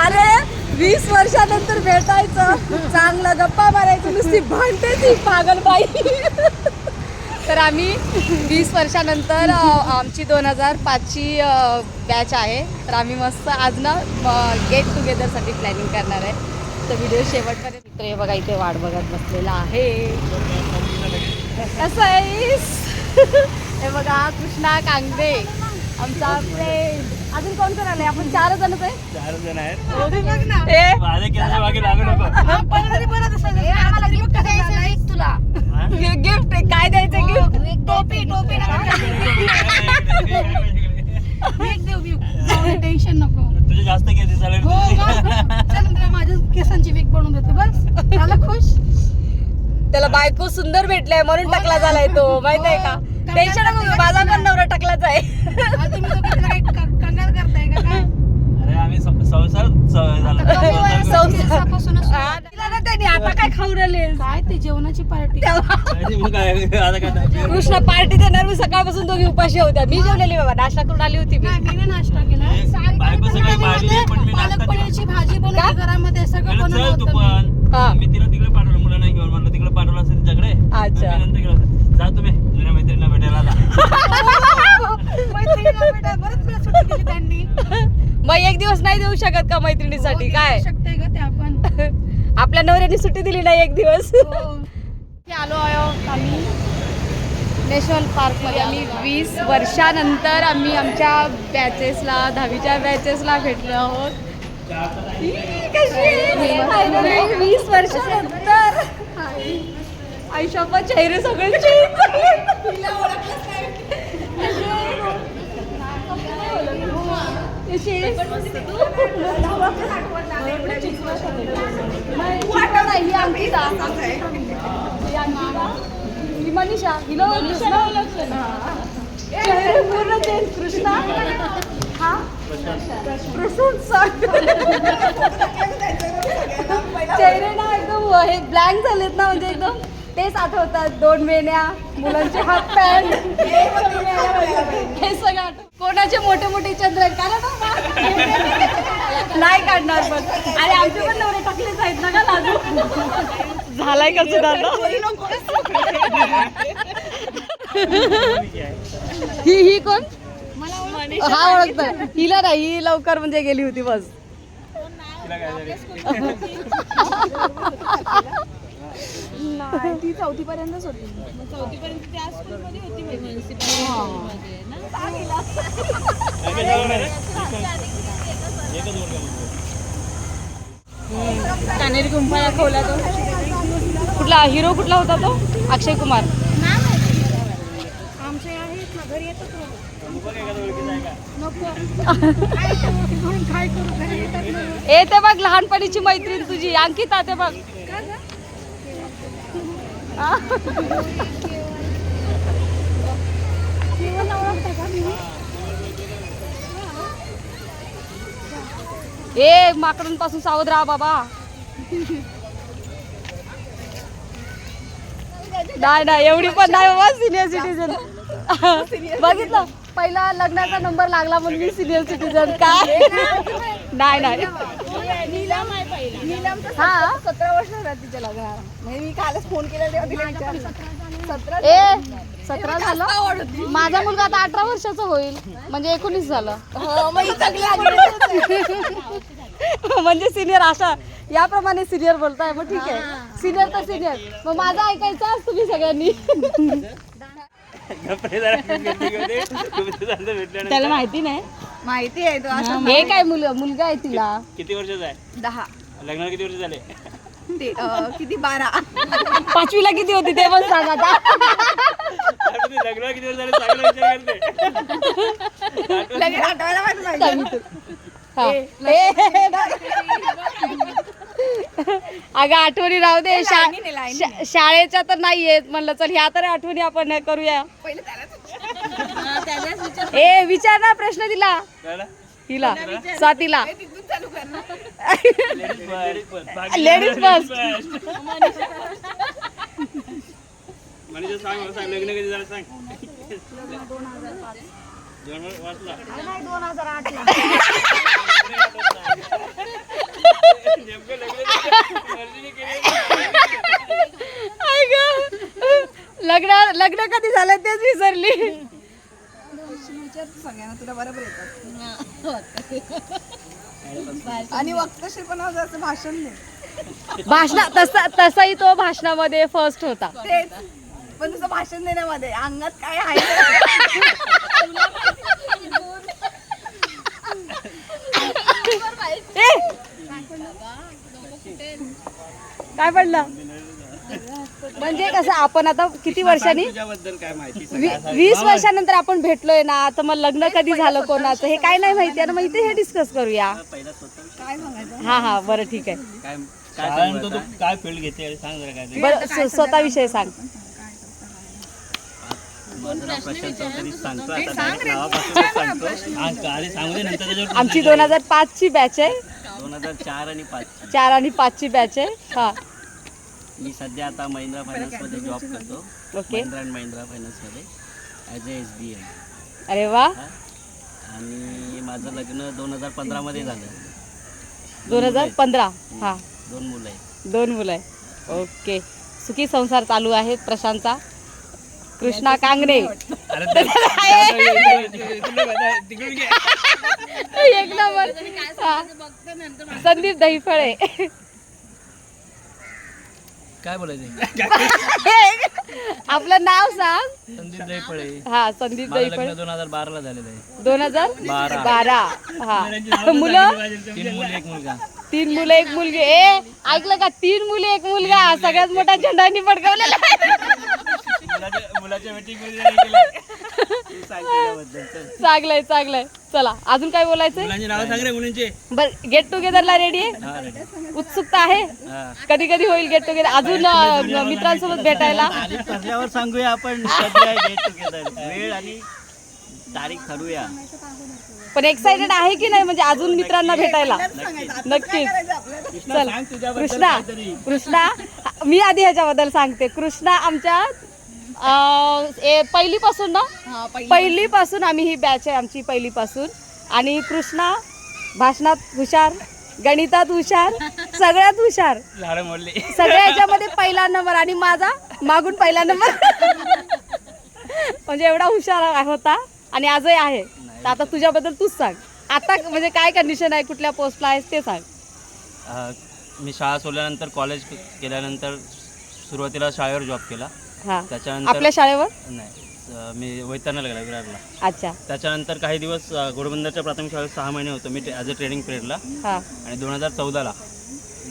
अरे वीस वर्षानंतर भेटायचं. चांगलं गप्पा मारायचं नुसती भांडते ती पागलबाई. तर आम्ही वीस वर्षानंतर आमची दोन हजार पाचची बॅच आहे. तर आम्ही मस्त आज ना गेट टुगेदरसाठी प्लॅनिंग करणार आहे. तर व्हिडिओ शेवटपर्यंत मित्र हे बघा इथे वाट बघत बसलेला आहे. कसं आहेस? हे बघा कृष्णा कांगडे आमचा फ्रेंड अजून कोण कोण आले आपण चार जणच आहे चार जण आहेत. ए, माझ्या केसाच्या मागे लागू नको. हा? गिफ्ट आहे. काय द्यायचं गिफ्ट टोपी टोपी टेन्शन नको. तुझे जास्त केस हो तुला माझ्या केसांची वीक बनवून देते. बस. झालं खुश? त्याला बायको सुंदर भेटलाय म्हणून टकला झालाय तो. माहीत आहे का? टेन्शन नको माझा पण नवरा टकलाच आहे आता तुम्ही दोघं तिला काही क- कंगाल करताय का काय अरे आम्ही सं- संसार. सवय झाला त्यांनी आता काय खाऊ राहिले? काय ते जेवणाची पार्टी? मग काय आता काय नाही. कृष्ण पार्टी देणार मी सकाळपासून दोघी उपाशी होत्या. मी जेवलेली बाबा नाश्ता करून आली होती मी. नाही मी नाश्ता केला. पालक पनीरची भाजी बनवली घरामध्ये सगळं बनवलं होतं मी. हा. पण मी तिला तिकडे पाठवलं मुलांना घेऊन म्हणलं तिकडे पाठवलं असेल तिच्याकडे अच्छा. मी नंतर गेलो. जा तुम्ही जुन्या मैत्रिणीला भेटायला जा मैत्रिणीला भेटा बरंच वेळा सुट्टी दिली त्यांनी मग एक दिवस नाही देऊ शकत का मैत्रिणीसाठी? काय? शकते का ते आपण. आपल्या नवऱ्याने सुट्टी दिली नाही एक दिवस. हो. आलो आहो आम्ही नॅशनल पार्कमध्ये. आम्ही वीस वर्षानंतर आम्ही आमच्या बॅचेसला दहावीच्या बॅचेसला भेटलो आहोत? Finally वीस वर्षानंतर. आयुष्यापा चेहरे सगळे change झाले. कशी आहेस? वाटत नाही, ही अंकिता. ही अंकिता. ही मनीषा हिला ओळखतेस ना? चेहरे पूर्ण चेंज कृष्णा हा चेहरे ना एकदम हे ब्लँक झालेत ना म्हणजे एकदम. तेच आठवतात दोन वेण्या मुलांचे हात पॅन्ट. हे सगळं आठवत कोणाचे मोठे मोठे चंद्र आहेत? बा. नाही काढणार पण आणि आमचे पण नवरे टाकलेच आहेत ना का लाजू. झालाय का सुधारणा? ही ही कोण? हा ओळखत हिला नाही ही लवकर म्हणजे गेली होती बस? नाही ती चौथी पर्यंतच होती. चौथी पर्यंत त्या स्कूल मध्ये होती आहे. कानेरी दाखवला तो. कुठला हिरो कुठला होता तो? अक्षय कुमार आमचे आहेत ना घरी येतात ना. तू बघ एखादा ओळखीचा आहे का? नको काय करू? म्हणून काय करू घरी येतात ना. ए ते बघ लहानपणीची मैत्रीण तुझी. अंकिता ते बघ. ए माकडांपासून सावध राहा बाबा. नाही नाही एवढी पण नाही बाबा सिनियर सिटीजन. बघितलं? पहिला लग्नाचा नंबर लागला म्हणून मी सिनियर सिटीजन. काय? नाही नाही. हा. सतरा वर्ष झाला तिच्या लग्नाला म्हणजे मी कालच फोन केला तेव्हा तिला विचारलं. सतरा ए सतरा झालं? माझा मुलगा आता अठरा वर्षाचा होईल. म्हणजे एकोणीस झालं. हो, मग ही आजी. म्हणजे सिनियर अशा याप्रमाणे सिनियर बोलताय. मग ठीक आहे. सिनियर तर सिनियर. मग माझं ऐकायचं आज तुम्ही सगळ्यांनी. त्याला माहिती नाही माहिती आहे तो असं हे काय मुल मुलगा आहे तिला किती वर्षाचा आहे दहा लग्नाला किती वर्ष झाले ते अं, किती बारा पाचवीला किती होती ते पण सांग आता लग्नाला किती वर्ष झाले चांगला विचार करते लगेच आठवायला पाहिजे. हा. ए, अगं आठवणी राहू दे. शा- लाईनीने, लाईनीने. शा- शाळेच्या तर नाही येत म्हणलं चल ह्या तर आठवणी आपण करूया. पहिले त्यालाच ए विचार ना प्रश्न दिला? हिला. स्वातीला. तिथून चालू कर ना ladies first. मनीषा सांग मला सांग. लग्न कधी झालं सांग. दोन वर वाचला लग्न लग्न कधी झालं तेच विसरली. विचारतो सगळ्यांना तुला बरोबर येतात आणि पण असं भाषण नाही. भाषणा तसा तसाही तो भाषणामध्ये फर्स्ट होता. तेच. पण तुझं भाषण देण्यामध्ये अंगात काय आहे? ए! काय पडलं? म्हणजे कसं आपण आता किती वर्षांनी? वी- वीस वर्षानंतर आपण भेटलोय ना तर मग लग्न कधी झालं कोणाचं? हे काय नाही माहिती आहे माहिती हे डिस्कस करूया. पहिला स्वतः काय सांगायचं हा हा बरं ठीक आहे. काय काय तू काय? फील्ड घेते? सांग जरा काय ते. बरं स्व- स्वतः विषय सांग. माझं नाव प्रशांत चौधरी सांगतो. आता direct नावापासूनच सांगतो. हा, का- आधी सांगू दे नंतर त्याच्यावर आमची दोन हजार पाच ची बॅच आहे. दोन हजार चार आणि पाच चार आणि पाच ची बॅच आहे हा मी सध्या आता महिंद्रा फायनान्समध्ये जॉब करतो ओके महिंद्रा अँड महिंद्रा फायनान्समध्ये as A S B M अरे वा आणि माझं लग्न दोन हजार पंधरामध्ये झालं दोन हजार पंधरा हा दोन मुलं आहेत दोन मुलं आहे ओके सुखी संसार चालू आहे प्रशांतचा कृष्णा कांगणे एक नंबर. संदीप दहीफळे. काय बोलायचं? आपलं नाव सांग. संदीप दैफळे हा संदीप दहीफळे. दोन हजार बाराला झालेलं आहे. दोन हजार बारा. बारा. हा. मुलं? तीन मुली एक मुलगा. तीन मुलं एक मुलगी. ए ऐकलं का? तीन मुली एक मुलगा. सगळ्यात मोठा झेंडानी पडकवलेला मुलाच्या मुलाच्या मीटिंगमध्ये चांगलंय चांगलंय. चला अजून काय बोलायचंय? मुलांची नाव सांग रे मुलींचे. बर गेट टुगेदरला रेडी आहे? हा. उत्सुकता आहे. कधी कधी होईल गेट टुगेदर अजून अं, मित्रांसोबत भेटायला? ठरल्यावर सांगूया आपण. कधी आहे गेट टुगेदर वेळ आणि तारीख ठरवूया. पण एक्साइटेड आहे की नाही? म्हणजे अजून मित्रांना भेटायला? नक्कीच. चल. कृष्णा. कृष्णा मी आधी ह्याच्याबद्दल सांगते. कृष्णा आमच्या ए- पहिलीपासून ना? पहिलीपासून आम्ही ही बॅच आहे आमची पहिलीपासून. आणि कृष्णा भाषणात हुशार गणितात हुशार सगळ्यात हुशार. सगळ्या ह्याच्यामध्ये पहिला नंबर आणि माझा मागून पहिला नंबर. म्हणजे एवढा हुशार होता आणि आजही आहे. तर आता तुझ्याबद्दल तूच सांग. आता म्हणजे काय कंडिशन आहे कुठल्या पोस्टला आहेस ते सांग. मी शाळा सोडल्यानंतर कॉलेज केल्यानंतर सुरुवातीला शाळेवर जॉब केला. हा. त्याच्यानंतर आपल्या शाळेवर? नाही अ, मी वैतरण्याला गेला विरारला अच्छा. त्याच्यानंतर काही दिवस अ, घोडबंदरच्या प्राथमिक शाळेत सहा महिने होतो मी ॲज अ ट्रेनिंग पिरियडला हा. आणि दोन हजार चौदाला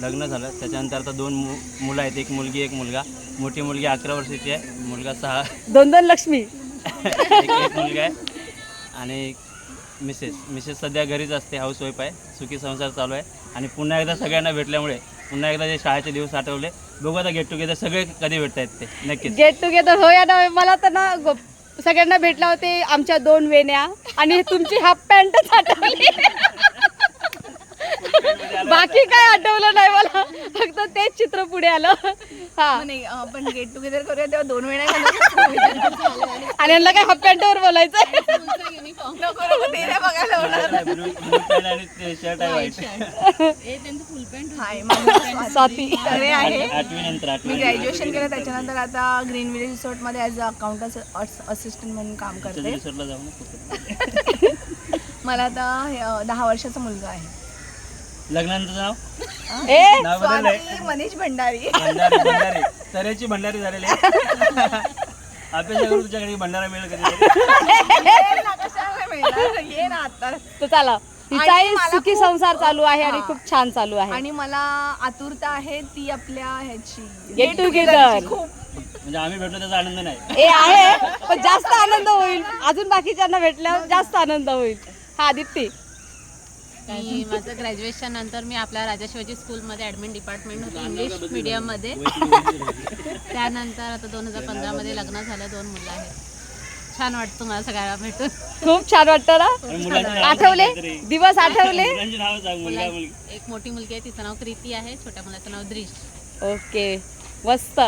लग्न झालं. त्याच्यानंतर आता दोन मु मुलं आहेत एक मुलगी एक मुलगा. मोठी मुलगी अकरा वर्षाची आहे मुलगा सहा. दोन दोन लक्ष्मी. एक एक मुलगा आहे. आणि मिसेस मिसेस सध्या घरीच असते हाऊसवाईफ आहे. सुखी संसार चालू आहे. आणि पुन्हा एकदा सगळ्यांना भेटल्यामुळे पुन्हा एकदा जे शाळेचे दिवस आठवले बघू आता गेट टुगेदर सगळे कधी भेटत आहेत ते? नक्कीच. गेट टुगेदर होया ना मला तर ना सगळ्यांना भेटला होते आमच्या दोन वेण्या आणि तुमची हाफ पॅन्टच आठवली बाकी काय आठवलं नाही मला. फक्त तेच चित्र पुढे आलं. हा. नाही आपण गेट टुगेदर करूया तेव्हा दोन वेळा आणि यांना काय हाफ पॅन्टवर बोलायचं बघायला होणार आहे व्हाईट हाय माझं स्वाती. अरे आहे. आठवी नंतर मी ग्रॅज्युएशन केलं त्याच्यानंतर आता ग्रीन विलेज रिसॉर्टमध्ये ॲज अ अकाउंट असिस्टंट म्हणून काम करते. मला आता हे, दहा वर्षाचा मुलगा आहे. लग्नानंतर नाव? ए नाव बदललंय स्वाती मनीष भंडारी. भंडारी भंडारी. तऱ्हेची भंडारी झालेली आहे. अपेक्षा करू तुझ्याकडे भंडारा मिळेल कधी ये ना, कशाला मिळणार? ये ना आता. तर चला तिचाही मला सुखी खूप- संसार चालू आहे आणि हा. खूप छान चालू आहे. आणि मला आतुरता आहे ती आपल्या ह्याची. Get together. खूप. म्हणजे आम्ही भेटलो त्याचा आनंद नाही. ए आहे पण जास्त आनंद होईल. अजून बाकीच्यांना भेटल्यावर जास्त आनंद होईल. हा दिप्ती मी माझं ग्रॅज्युएशन नंतर मी आपल्या राजा शिवाजी स्कूलमध्ये ॲडमिन डिपार्टमेंट होती इंग्लिश मीडियममध्ये त्यानंतर आता दोन हजार पंधरामध्ये लग्न झालं दोन मुलं आहेत. छान वाटतं तुम्हाला सगळ्यांना भेटून. खूप छान वाटतं ना? आठवले. दिवस आठवले? एक मोठी मुलगी आहे तिचं नाव कृती आहे छोट्या मुलाचं नाव द्रिश. ओके. मस्त.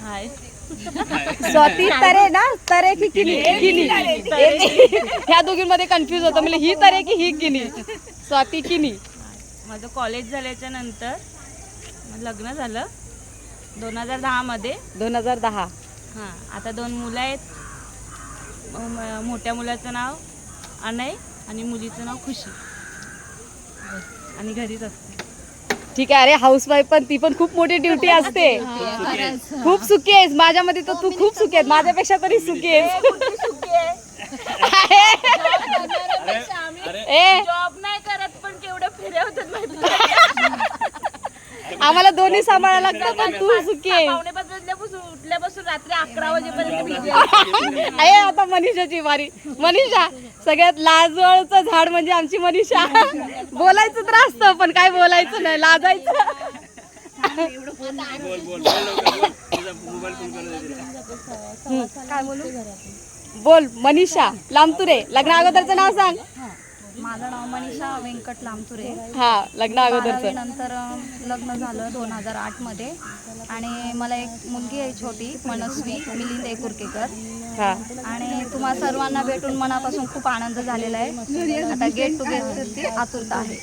हाय. स्वाती तरे ना तरे की किनी? किनी. ह्या दोघींमध्ये कन्फ्युज होतं. म्हणजे ही तरे की ही किनी? स्वाती किनी. माझं कॉलेज झाल्याच्यानंतर लग्न झालं. दोन हजार दहामध्ये. दोन हजार दहा. हां आता दोन मुलं आहेत. म- मोठ्या मुलाचं नाव अनय आणि मुलीचं नाव खुशी. आणि घरीच असते. ठीक आहे अरे हाऊस वाईफ पण ती पण खूप मोठी ड्युटी असते. खूप सुखी आहेस माझ्यामध्ये तर तू खूप सुखी आहेस माझ्यापेक्षा तरी सुखी आहेस. ए. जॉब नाही करत पण केवढं फेऱ्या होतात माहिती आम्हाला दोन्ही सांभाळायला लागतं पण तू सुखी वाजल्यापासून उठल्यापासून रात्री अकरा वाजेपर्यंत. आहे. आता मनीषाची वारी. मनीषा सगळ्यात लाजवळचं झाड म्हणजे आमची मनीषा. बोलायचं तर असतं पण काय बोलायचं नाही लाजायचं. बोल? मनीषा लांबतुरे लग्न अगोदरचं नाव सांग. माझं नाव मनीषा व्यंकट लामतुरे हा लग्न अगोदरचं. नंतर लग्न झालं दोन हजार आठमध्ये. आणि मला एक मुलगी आहे छोटी मनस्वी मिलिंद एकुरकेकर. हा. आणि तुम्हा सर्वांना भेटून मनापासून खूप आनंद झालेला आहे. आता गेट टुगेदरची आतुरता आहे.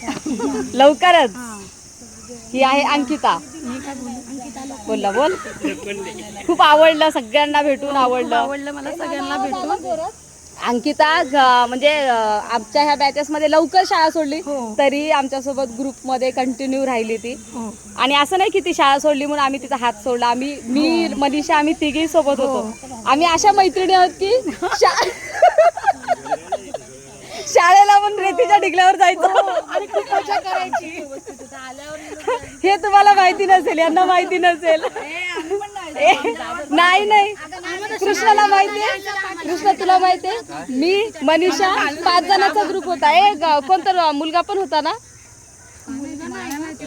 लवकरच. ही. आहे अंकिता. बोलला बोल. खूप आवडलं सगळ्यांना भेटून आवडलं. आवडलं मला सगळ्यांना भेटून. अंकिता ग- म्हणजे अं, आमच्या ह्या बॅचेस मध्ये लवकर शाळा सोडली तरी आमच्यासोबत ग्रुपमध्ये कंटिन्यू राहिली ती. आणि असं नाही की ती शाळा सोडली म्हणून आम्ही तिचा हात सोडला. आम्ही मी मनीषा आम्ही तिघी सोबत होतो. आम्ही अशा मैत्रिणी आहोत की शा- शाळेला पण रेतीच्या ढिगल्यावर जायचं. मजा करायची. हे तुम्हाला माहिती नसेल यांना माहिती नसेल. ए, नाही नाही. कृष्णाला माहिती आहे? कृष्ण तुला माहितीये मी मनीषा पाच जणांचा ग्रुप होता. ए कोणता मुलगा पण होता ना?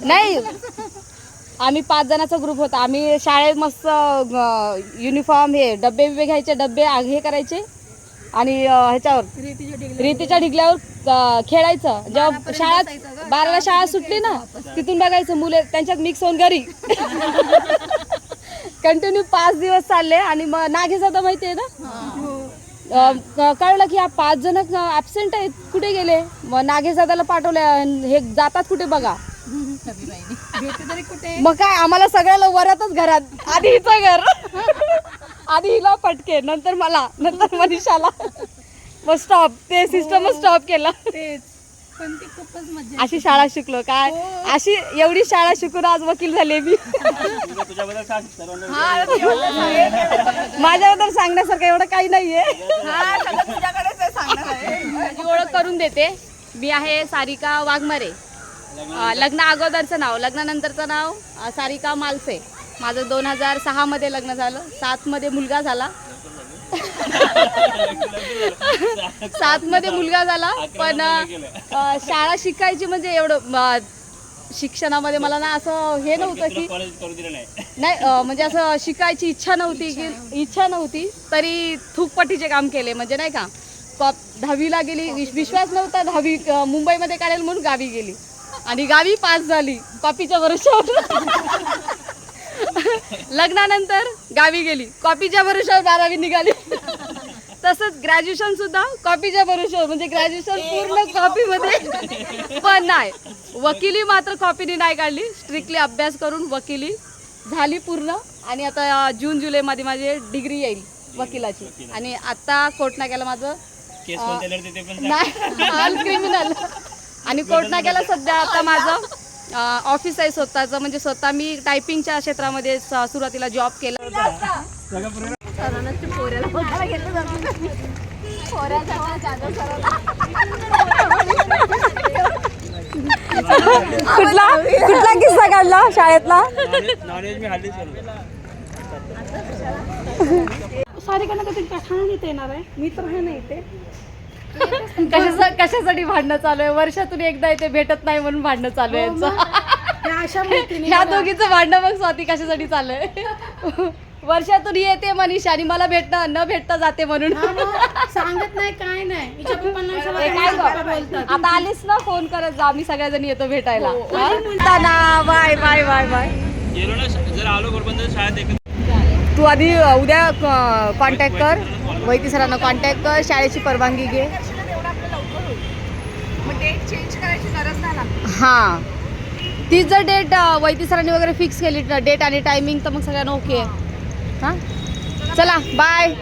नाही. आम्ही पाच जणांचा ग्रुप होता. आम्ही शाळेत मस्त युनिफॉर्म हे डब्बे बिबे घ्यायचे डब्बे हे करायचे. आणि ह्याच्यावर रेतीच्या ढिगल्यावर खेळायचं. जेव्हा शाळा बाराला शाळा सुटली ना तिथून बघायचं मुले त्यांच्यात मिक्स होऊन घरी. कंटिन्यू पाच दिवस चालले आणि मग नागेचा माहिती आहे ना? कळलं की हा पाच जण ऍबसेंट आहेत. कुठे गेले? मग नागेजादाला पाठवले अन् हे जातात कुठे बघा. मग काय आम्हाला सगळ्याला वरातच घरात. आधी हिचं घर. आधी हिला पटके नंतर मला नंतर मनीषाला. मग स्टॉप ते सिस्टमच स्टॉप केलं. अशी शाळा शिकलो काय? अशी एवढी शाळा शिकून आज वकील झाले मी. तुझ्याबद्दल सांग सर्वांना माझ्याबद्दल सांगण्यासारखं एवढं काही नाहीये. माझी ओळख करून देते. मी आहे सारिका वाघमारे. अं, लग्न अगोदरचं नाव लग्नानंतरचं नाव अं, सारिका मालसे. माझं दोन हजार सहामध्ये लग्न झालं. सातमध्ये मुलगा झाला. सातमध्ये मुलगा झाला पण अं, शाळा शिकायची म्हणजे एवढं अं, शिक्षणामध्ये मला ना असं हे नव्हतं की कॉलेज करू दिलं नाही. नाही अं, म्हणजे असं शिकायची इच्छा नव्हती की इच्छा नव्हती. तरी थूकपट्टीचे काम केले. म्हणजे नाही का कॉप दहावीला गेली विश- विश्वास नव्हता दहावी अं, मुंबईमध्ये काढेल म्हणून गावी गेली. आणि गावी पास झाली कॉपीच्या भरोशावर लग्नानंतर गावी गेली कॉपीच्या भरोशावर बारावी निघाली. तसंच ग्रॅज्युएशन सुद्धा कॉपीच्या भरोशावर म्हणजे ग्रॅज्युएशन पूर्ण कॉपीमध्ये पण नाही. वकिली मात्र कॉपीने नाही काढली. स्ट्रिक्टली अभ्यास करून वकिली झाली पूर्ण. आणि आता जून जुलैमध्ये माझी डिग्री येईल वकिलाची. आणि आता कोर्ट नाक्याला माझं ऑल क्रिमिनल आणि कोर्ट नाक्याला सध्या आता माझं ऑफिस आहे स्वतःचं. म्हणजे स्वतः मी टायपिंगच्या क्षेत्रामध्ये सुरुवातीला जॉब केला. कुठला? कुठला किस्सा काढला शाळेतला? नॉलेज नॉलेज मी हल्लीच केलं कशाचा कशासाठी भांडणं चालू आहे? वर्षातून एकदा येते भेटत नाही म्हणून भांडणं चालू आहे यांचं. ह्या दोघीचं भांडणं मग स्वाती कशासाठी चालू आहे? वर्षातून येते मनीषा आणि मला भेटणं न भेटता जाते म्हणून. सांगत नाही काय नाही. हिच्या पप्पांना विचारा, ए, काय पप्पा गं? बोलतात. आता आलीस ना फोन करत जा. आम्ही सगळ्याजणी येतो भेटायला. हा? ना बाय बाय बाय बाय. गेलो ना जर आलो बरोबर तर शाळेत एकत्र तू आधी अ, उद्या कॉन्टॅक्ट कर. वैती सरांना कॉन्टॅक्ट कर. शाळेची परवानगी घे. हां. ती जर डेट वैती सरांनी वगैरे फिक्स केली डेट आणि टायमिंग तर मग सगळ्यांना ओके आहे हां? चला बाय